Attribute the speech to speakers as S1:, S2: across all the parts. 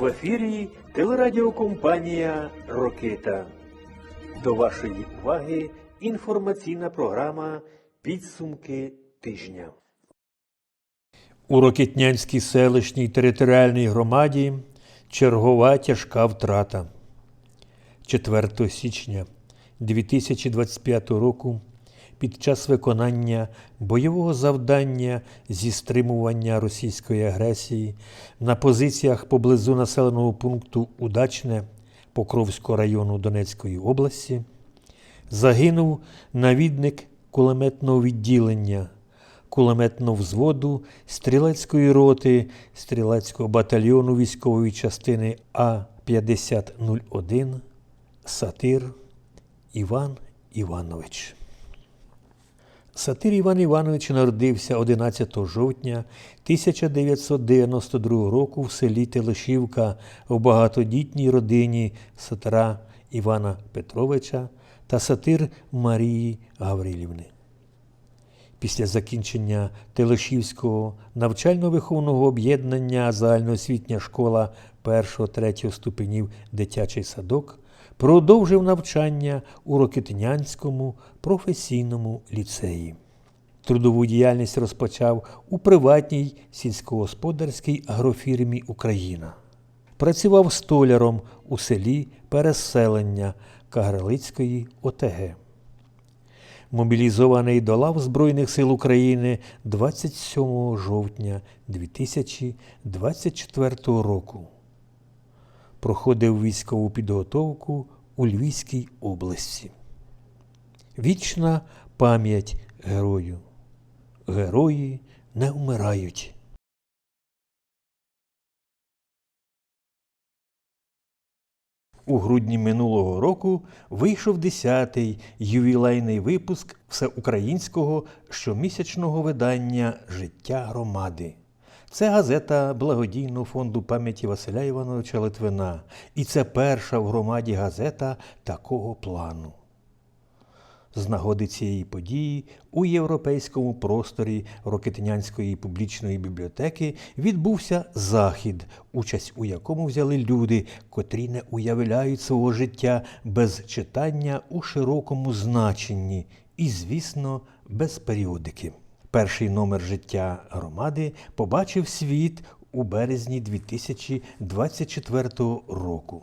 S1: В ефірі телерадіокомпанія Рокита. До вашої уваги інформаційна програма Підсумки тижня. У Рокитнянській селищній територіальній громаді чергова тяжка втрата. 4 січня 2025 року під час виконання бойового завдання зі стримування російської агресії на позиціях поблизу населеного пункту Удачне Покровського району Донецької області загинув навідник кулеметного відділення кулеметного взводу стрілецької роти стрілецького батальйону військової частини А-5001 Сатир Іван Іванович. Сатир Іван Іванович народився 11 жовтня 1992 року в селі Телешівка в багатодітній родині сатира Івана Петровича та сатир Марії Гаврилівни. Після закінчення Телешівського навчально-виховного об'єднання загальноосвітня школа 1-3 ступенів дитячий садок продовжив навчання у Рокитнянському професійному ліцеї. Трудову діяльність розпочав у приватній сільськогосподарській агрофірмі Україна. Працював столяром у селі Переселення Кагарлицької ОТГ. Мобілізований до лав Збройних сил України 27 жовтня 2024 року. Проходив військову підготовку у Львівській області. Вічна пам'ять герою. Герої не вмирають. У грудні минулого року вийшов 10-й ювілейний випуск всеукраїнського щомісячного видання Життя громади. Це газета благодійного фонду пам'яті Василя Івановича Литвина. І це перша в громаді газета такого плану. З нагоди цієї події у європейському просторі Рокетинянської публічної бібліотеки відбувся захід, участь у якому взяли люди, котрі не уявляють свого життя без читання у широкому значенні і, звісно, без періодики. Перший номер життя громади побачив світ у березні 2024 року.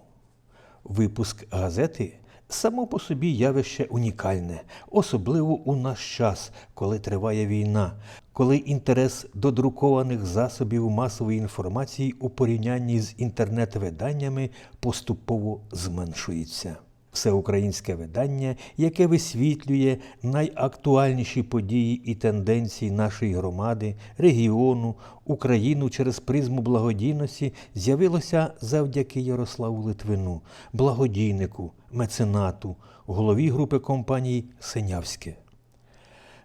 S1: Випуск газети само по собі явище унікальне, особливо у наш час, коли триває війна, коли інтерес до друкованих засобів масової інформації у порівнянні з інтернет-виданнями поступово зменшується. Всеукраїнське видання, яке висвітлює найактуальніші події і тенденції нашої громади, регіону, Україну через призму благодійності, з'явилося завдяки Ярославу Литвину, благодійнику, меценату, голові групи компаній Синявське.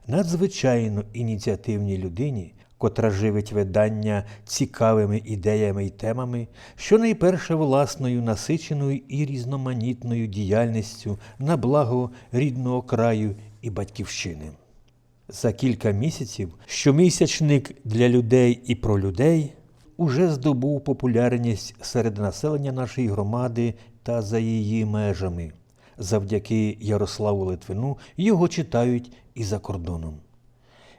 S1: Надзвичайно ініціативній людині, котра живить видання цікавими ідеями й темами, що найперше власною насиченою і різноманітною діяльністю на благо рідного краю і батьківщини. За кілька місяців щомісячник для людей і про людей уже здобув популярність серед населення нашої громади та за її межами. Завдяки Ярославу Литвину його читають і за кордоном.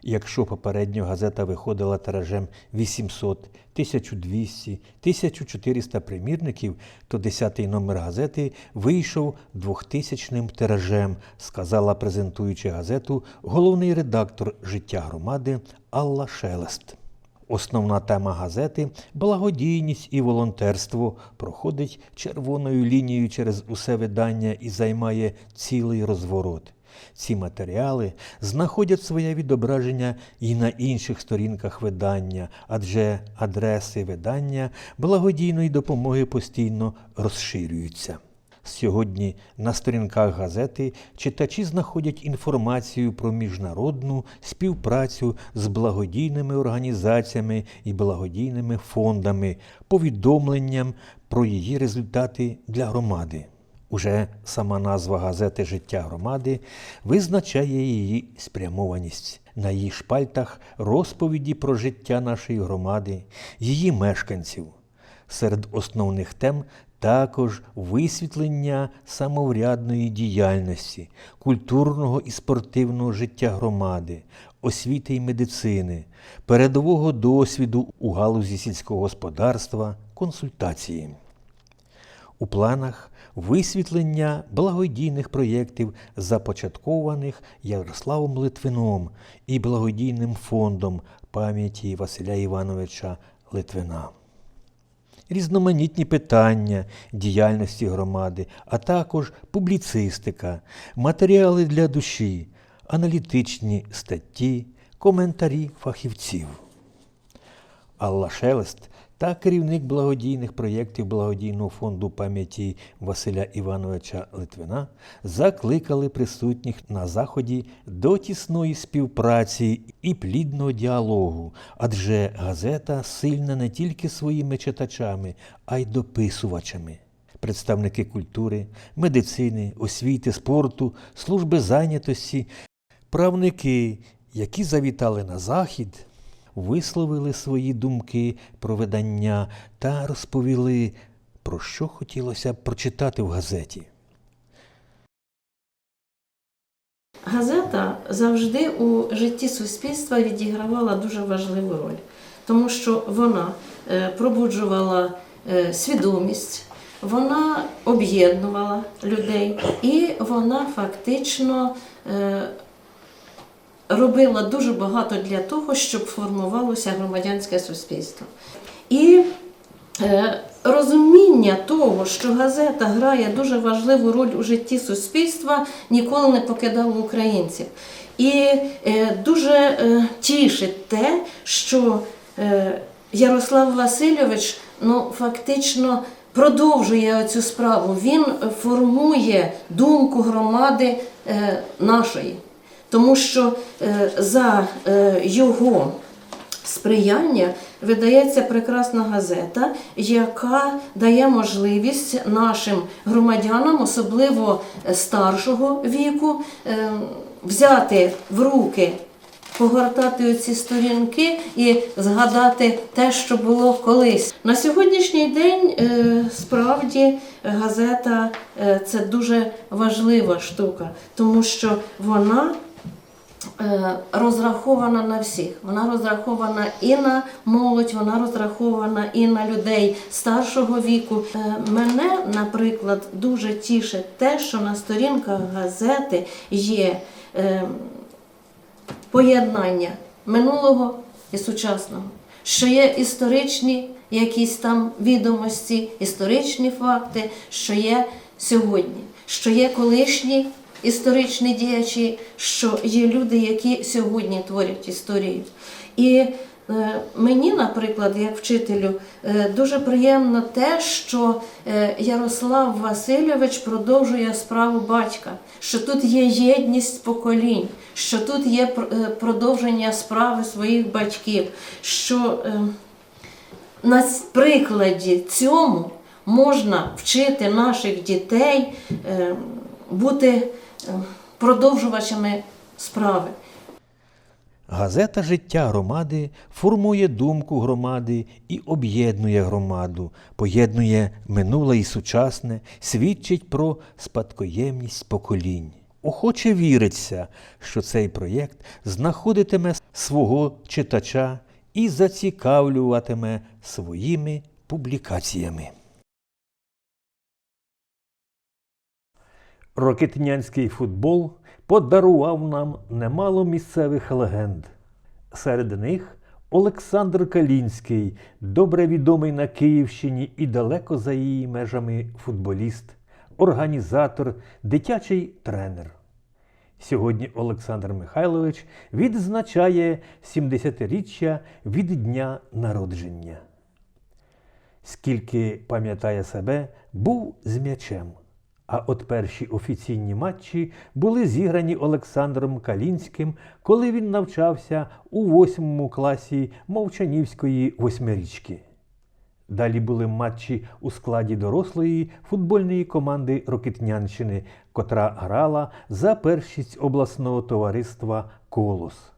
S1: Якщо попередньо газета виходила тиражем 800, 1200, 1400 примірників, то 10-й номер газети вийшов 2000-ним тиражем, сказала презентуючи газету головний редактор життя громади Алла Шелест. Основна тема газети благодійність і волонтерство проходить червоною лінією через усе видання і займає цілий розворот. Ці матеріали знаходять своє відображення і на інших сторінках видання, адже адреси видання благодійної допомоги постійно розширюються. Сьогодні на сторінках газети читачі знаходять інформацію про міжнародну співпрацю з благодійними організаціями і благодійними фондами, повідомленням про її результати для громади. Уже сама назва газети Життя громади визначає її спрямованість. На її шпальтах розповіді про життя нашої громади, її мешканців. Серед основних тем також висвітлення самоврядної діяльності, культурного і спортивного життя громади, освіти й медицини, передового досвіду у галузі сільського господарства, консультації. У планах висвітлення благодійних проєктів, започаткованих Ярославом Литвином і благодійним фондом пам'яті Василя Івановича Литвина. Різноманітні питання діяльності громади, а також публіцистика, матеріали для душі, аналітичні статті, коментарі фахівців. Алла Шелест та керівник благодійних проєктів благодійного фонду пам'яті Василя Івановича Литвина закликали присутніх на заході до тісної співпраці і плідного діалогу, адже газета сильна не тільки своїми читачами, а й дописувачами. Представники культури, медицини, освіти, спорту, служби зайнятості, правники, які завітали на захід, висловили свої думки про видання та розповіли, про що хотілося б прочитати в газеті.
S2: Газета завжди у житті суспільства відігравала дуже важливу роль, тому що вона е, пробуджувала е, свідомість, вона об'єднувала людей і вона фактично е, робила дуже багато для того, щоб формувалося громадянське суспільство. І е, розуміння того, що газета грає дуже важливу роль у житті суспільства, ніколи не покидало українців. І е, дуже е, тішить те, що Ярослав Васильович ну, фактично продовжує цю справу. Він формує думку громади нашої. Тому що е, за е, його сприяння видається прекрасна газета, яка дає можливість нашим громадянам, особливо е, старшого віку, взяти в руки. Погортати оці сторінки і згадати те, що було колись. На сьогоднішній день справді газета це дуже важлива штука, тому що вона розрахована на всіх. Вона розрахована і на молодь, вона розрахована і на людей старшого віку. Е, Мене, наприклад, дуже тішить те, що на сторінках газети є е, поєднання минулого і сучасного, що є історичні якісь там відомості, історичні факти, що є сьогодні, що є колишні історичні діячі, що є люди, які сьогодні творять історію. І е, мені, наприклад, як вчителю, е, дуже приємно те, що е, Ярослав Васильович продовжує справу батька, що тут є єдність поколінь, що тут є продовження справи своїх батьків, що на прикладі цьому можна вчити наших дітей бути продовжувачами справи.
S1: Газета Життя громади формує думку громади і об'єднує громаду, поєднує минуле і сучасне, свідчить про спадкоємність поколінь. Охоче віриться, що цей проєкт знаходитиме свого читача і зацікавлюватиме своїми публікаціями. Рокетнянський футбол подарував нам немало місцевих легенд. Серед них Олександр Калінський, добре відомий на Київщині і далеко за її межами футболіст, організатор, дитячий тренер. Сьогодні Олександр Михайлович відзначає 70-річчя від дня народження. Скільки пам'ятає себе, був з м'ячем. А от перші офіційні матчі були зіграні Олександром Калінським, коли він навчався у восьмому класі Мовчанівської восьмирічки. Далі були матчі у складі дорослої футбольної команди Рокитнянщини, котра грала за першість обласного товариства Колос.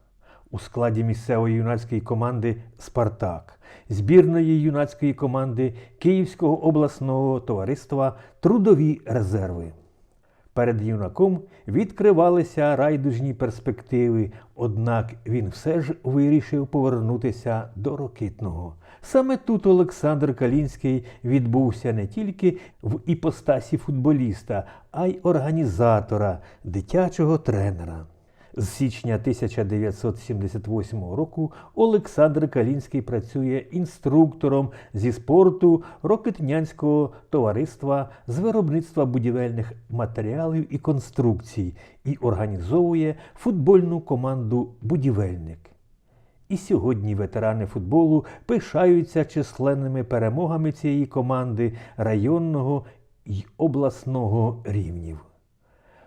S1: у складі місцевої юнацької команди Спартак, збірної юнацької команди Київського обласного товариства Трудові резерви. Перед юнаком відкривалися райдужні перспективи, однак він все ж вирішив повернутися до Рокитного. Саме тут Олександр Калінський відбувся не тільки в іпостасі футболіста, а й організатора, дитячого тренера. З січня 1978 року Олександр Калінський працює інструктором зі спорту Рокетнянського товариства з виробництва будівельних матеріалів і конструкцій і організовує футбольну команду Будівельник. І сьогодні ветерани футболу пишаються численними перемогами цієї команди районного і обласного рівнів.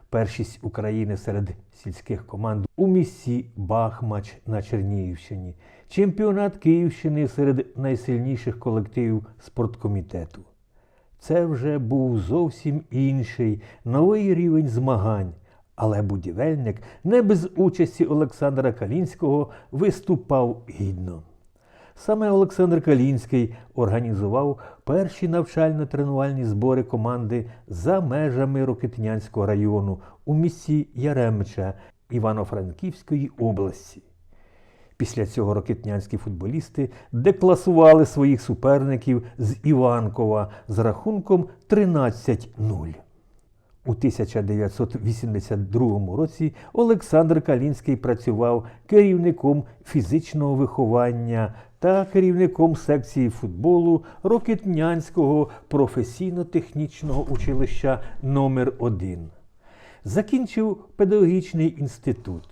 S1: Першість України серед сільських команд у місті Бахмач на Чернігівщині, чемпіонат Київщини серед найсильніших колективів спорткомітету. Це вже був зовсім інший новий рівень змагань, але будівельник не без участі Олександра Калінського виступав гідно. Саме Олександр Калінський організував перші навчально-тренувальні збори команди за межами Рокитнянського району у місті Яремча Івано-Франківської області. Після цього рокетнянські футболісти декласували своїх суперників з Іванкова з рахунком 13-0. У 1982 році Олександр Калінський працював керівником фізичного виховання та керівником секції футболу Рокетнянського професійно-технічного училища номер 1 Закінчив педагогічний інститут.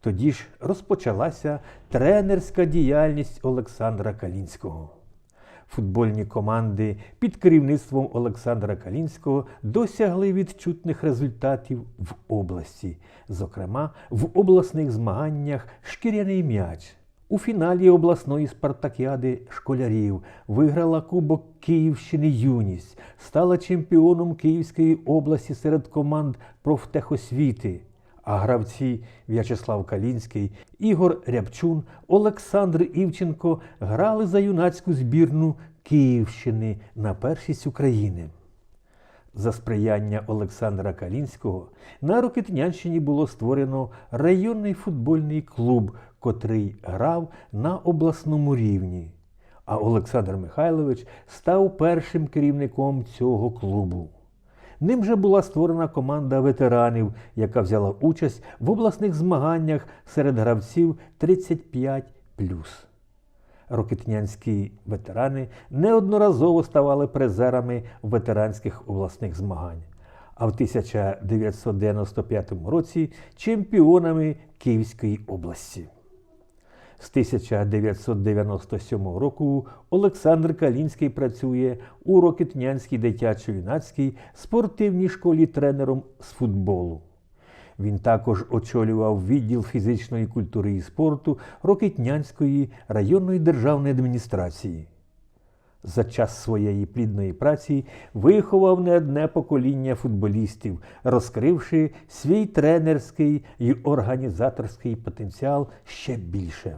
S1: Тоді ж розпочалася тренерська діяльність Олександра Калінського. Футбольні команди під керівництвом Олександра Калінського досягли відчутних результатів в області, зокрема в обласних змаганнях Шкіряний м'яч. У фіналі обласної спартакіади школярів виграла Кубок Київщини Юність, стала чемпіоном Київської області серед команд профтехосвіти. А гравці В'ячеслав Калінський, Ігор Рябчун, Олександр Івченко грали за юнацьку збірну Київщини на першість України. За сприяння Олександра Калінського на Рокетнянщині було створено районний футбольний клуб, котрий грав на обласному рівні. А Олександр Михайлович став першим керівником цього клубу. Ним же була створена команда ветеранів, яка взяла участь в обласних змаганнях серед гравців 35 Рокетнянські ветерани неодноразово ставали призерами ветеранських обласних змагань, а в 1995 році чемпіонами Київської області. З 1997 року Олександр Калінський працює у Рокетнянській дитячо-юнацькій спортивній школі тренером з футболу. Він також очолював відділ фізичної культури і спорту Рокетнянської районної державної адміністрації. За час своєї плідної праці виховав не одне покоління футболістів, розкривши свій тренерський і організаторський потенціал ще більше.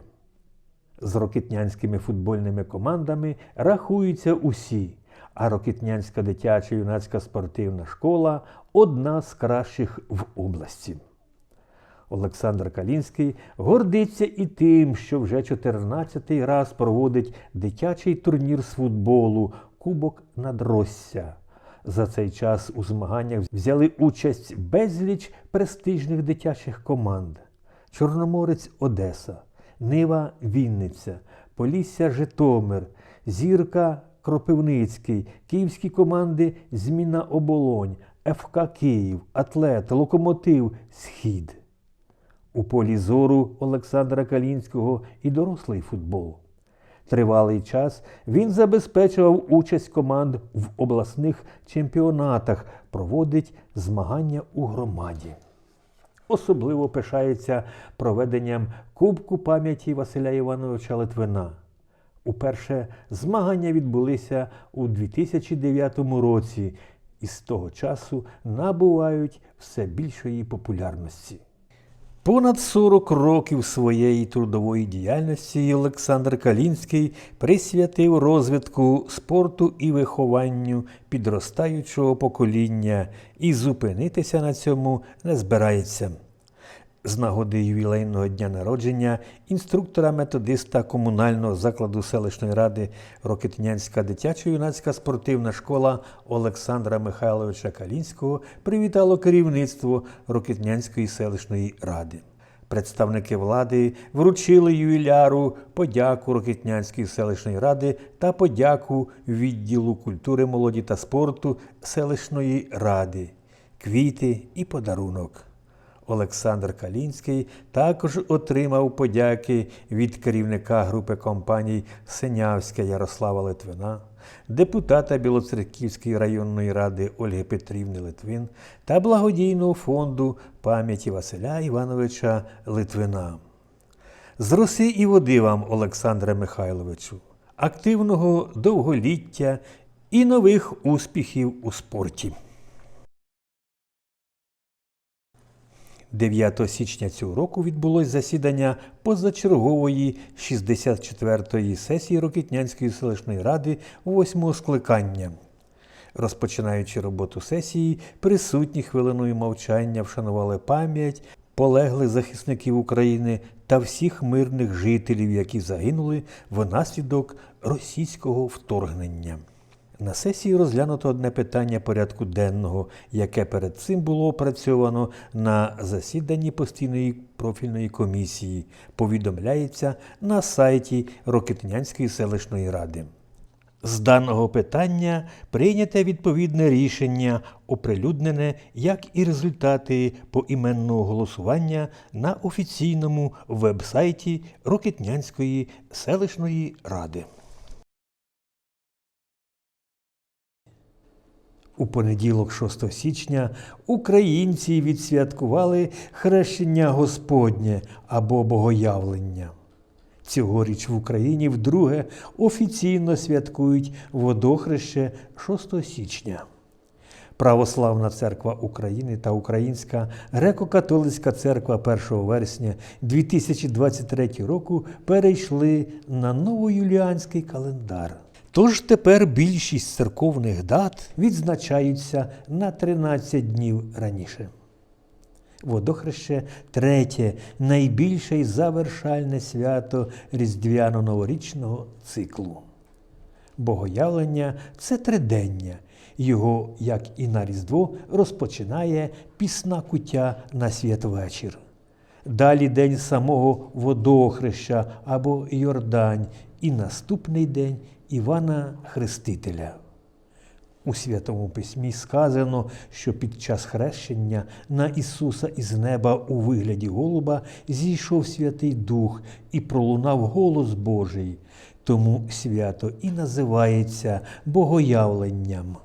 S1: З рокетнянськими футбольними командами рахуються усі, а Рокетнянська дитяча юнацька спортивна школа одна з кращих в області. Олександр Калінський гордиться і тим, що вже 14-й раз проводить дитячий турнір з футболу Кубок Надросся. За цей час у змаганнях взяли участь безліч престижних дитячих команд: Чорноморець Одеса, Нива Вінниця, Полісся Житомир, Зірка Кропивницький, київські команди Зміна Оболонь, ФК Київ, Атлет, Локомотив, Схід. У полі зору Олександра Калінського і дорослий футбол. Тривалий час він забезпечував участь команд в обласних чемпіонатах, проводить змагання у громаді. Особливо пишається проведенням Кубку пам'яті Василя Івановича Литвина. Уперше змагання відбулися у 2009 році і з того часу набувають все більшої популярності. Понад 40 років своєї трудової діяльності Олександр Калінський присвятив розвитку спорту і вихованню підростаючого покоління і зупинитися на цьому не збирається. З нагоди ювілейного дня народження інструктора методиста комунального закладу селищної ради Рокетнянська дитячо-юнацька спортивна школа Олександра Михайловича Калінського привітало керівництво Рокетнянської селищної ради. Представники влади вручили ювіляру подяку Рокетнянської селищної ради та подяку відділу культури, молоді та спорту селищної ради, квіти і подарунок. Олександр Калінський також отримав подяки від керівника групи компаній Синявська Ярослава Литвина, депутата Білоцерківської районної ради Ольги Петрівни Литвин та благодійного фонду пам'яті Василя Івановича Литвина. З роси і води вам, Олександре Михайловичу, активного довголіття і нових успіхів у спорті. 9 січня цього року відбулось засідання позачергової 64-ї сесії Рокітнянської селищної ради 8 скликання. Розпочинаючи роботу сесії, присутні хвилиною мовчання вшанували пам'ять полеглих захисників України та всіх мирних жителів, які загинули внаслідок російського вторгнення. На сесії розглянуто одне питання порядку денного, яке перед цим було опрацьовано на засіданні постійної профільної комісії, повідомляється на сайті Рокетнянської селищної ради. З даного питання прийняте відповідне рішення, оприлюднене, як і результати поіменного голосування на офіційному веб-сайті Рокетнянської селищної ради. У понеділок, 6 січня, українці відсвяткували хрещення Господнє або Богоявлення. Цьогоріч в Україні вдруге офіційно святкують водохреще 6 січня. Православна церква України та Українська греко-католицька церква 1 вересня 2023 року перейшли на новоюліанський календар. Тож тепер більшість церковних дат відзначаються на 13 днів раніше. Водохреще третє, найбільше і завершальне свято різдвяно-новорічного циклу. Богоявлення це тридення. Його, як і на Різдво, розпочинає пісна куття на святвечір. Далі день самого водохреща або Йордань, і наступний день Івана Хрестителя. У Святому Письмі сказано, що під час хрещення на Ісуса із неба у вигляді голуба зійшов Святий Дух і пролунав голос Божий. Тому свято і називається Богоявленням.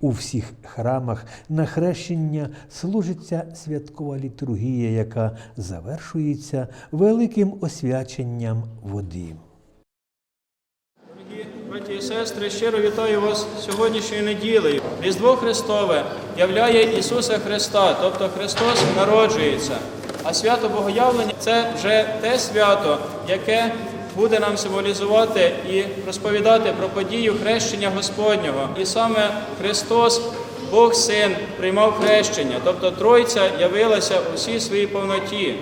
S1: У всіх храмах на хрещення служиться святкова літургія, яка завершується великим освяченням води.
S3: Браті і сестри, щиро вітаю вас сьогоднішньою неділею. Різдво Христове являє Ісуса Христа, тобто Христос народжується. А свято Богоявлення це вже те свято, яке буде нам символізувати і розповідати про подію хрещення Господнього. І саме Христос, Бог Син, приймав хрещення, тобто Тройця явилася у всій своїй повноті.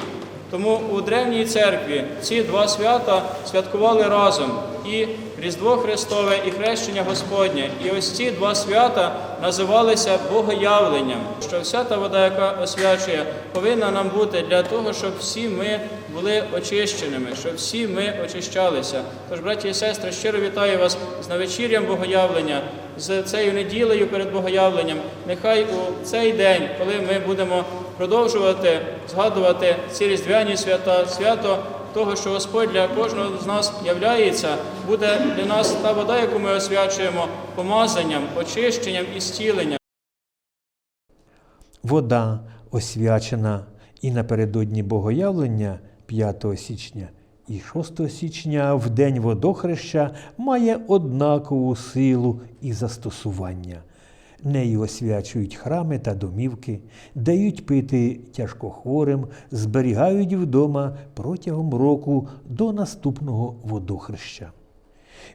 S3: Тому у древній церкві ці два свята святкували разом і Різдво Христове, і Хрещення Господнє. І ось ці два свята називалися Богоявленням, що вся та вода, яка освячує, повинна нам бути для того, щоб всі ми були очищеними, щоб всі ми очищалися. Тож, браті і сестри, щиро вітаю вас з навечір'ям Богоявлення, з цією неділею перед Богоявленням. Нехай у цей день, коли ми будемо продовжувати згадувати ці різдвяні свята, свято того, що Господь для кожного з нас являється, буде для нас та вода, яку ми освячуємо, помазанням, очищенням і зціленням.
S1: Вода освячена і напередодні Богоявлення 5 січня і 6 січня в день водохреща має однакову силу і застосування. Нею освячують храми та домівки, дають пити тяжкохворим, зберігають вдома протягом року до наступного водохреща.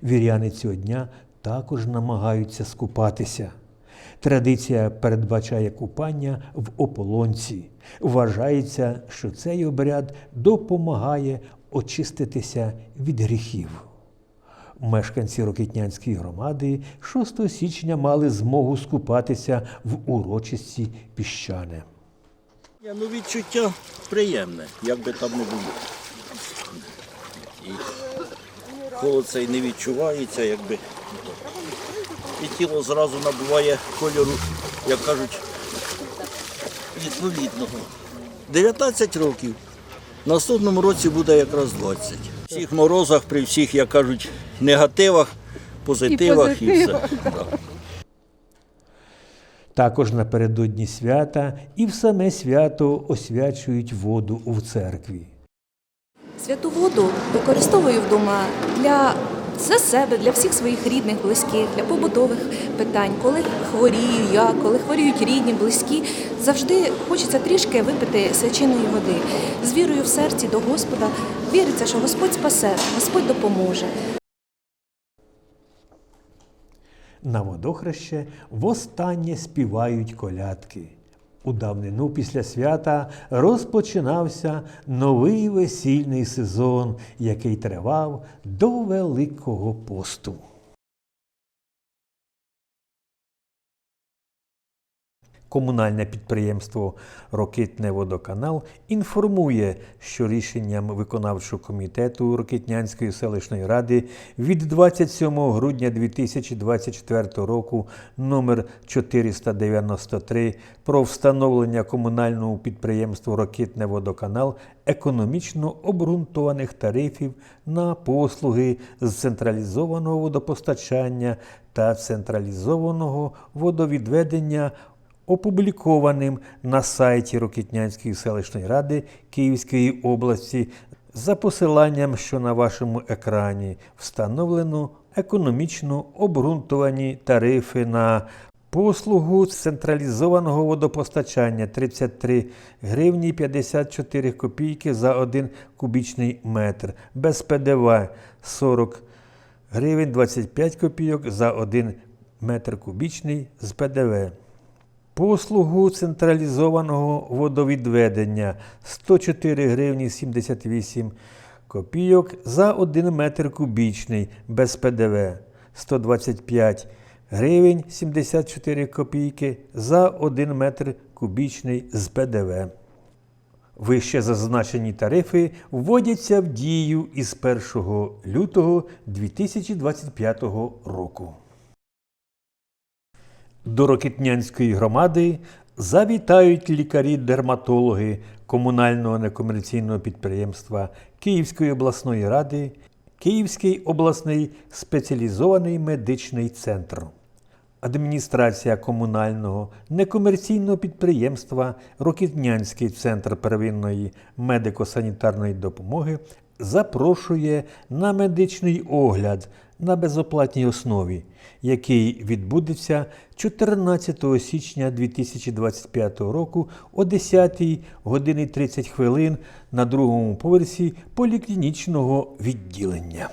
S1: Віряни цього дня також намагаються скупатися. Традиція передбачає купання в ополонці. Вважається, що цей обряд допомагає очиститися від гріхів. Мешканці Рокитнянської громади 6 січня мали змогу скупатися в урочисті піщане.
S4: Ну відчуття приємне, як би там не було. І холод цей не відчувається, якби. І тіло зразу набуває кольору, як кажуть, відповідного. 19 років. Наступному році буде якраз 20. В всіх морозах, при всіх, як кажуть, негативах, позитивах і, все. Да.
S1: Також напередодні свята і в саме свято освячують воду в церкві.
S5: Святу воду використовую вдома для за себе, для всіх своїх рідних, близьких, для побутових питань. Коли хворію я, коли хворіють рідні, близькі, завжди хочеться трішки випити свяченої води. З вірою в серці до Господа віриться, що Господь спасе, Господь допоможе.
S1: На водохреще востаннє співають колядки. У давнину після свята розпочинався новий весільний сезон, який тривав до Великого посту. Комунальне підприємство Рокитне водоканал інформує, що рішенням виконавчого комітету Рокитнянської селищної ради від 27 грудня 2024 року номер 493 про встановлення комунальному підприємству Рокитне водоканал економічно обґрунтованих тарифів на послуги з централізованого водопостачання та централізованого водовідведення опублікованим на сайті Рокітнянської селищної ради Київської області за посиланням, що на вашому екрані встановлено економічно обґрунтовані тарифи на послугу централізованого водопостачання 33 гривні 54 копійки за 1 кубічний метр, без ПДВ 40 гривень 25 копійок за 1 метр кубічний з ПДВ. Послугу централізованого водовідведення 104 гривні 78 копійок за 1 метр кубічний без ПДВ 125 гривень 74 копійки за 1 метр кубічний з ПДВ. Вище зазначені тарифи вводяться в дію із 1 лютого 2025 року. До Рокитнянської громади завітають лікарі-дерматологи комунального некомерційного підприємства Київської обласної ради, Київський обласний спеціалізований медичний центр. Адміністрація комунального некомерційного підприємства Рокітнянський центр первинної медико-санітарної допомоги запрошує на медичний огляд на безоплатній основі, який відбудеться 14 січня 2025 року о 10 годині 30 хвилин на другому поверсі поліклінічного відділення.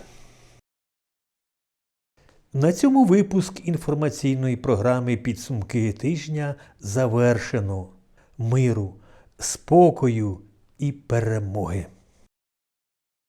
S1: На цьому випуск інформаційної програми Підсумки тижня завершено. Миру, спокою і перемоги.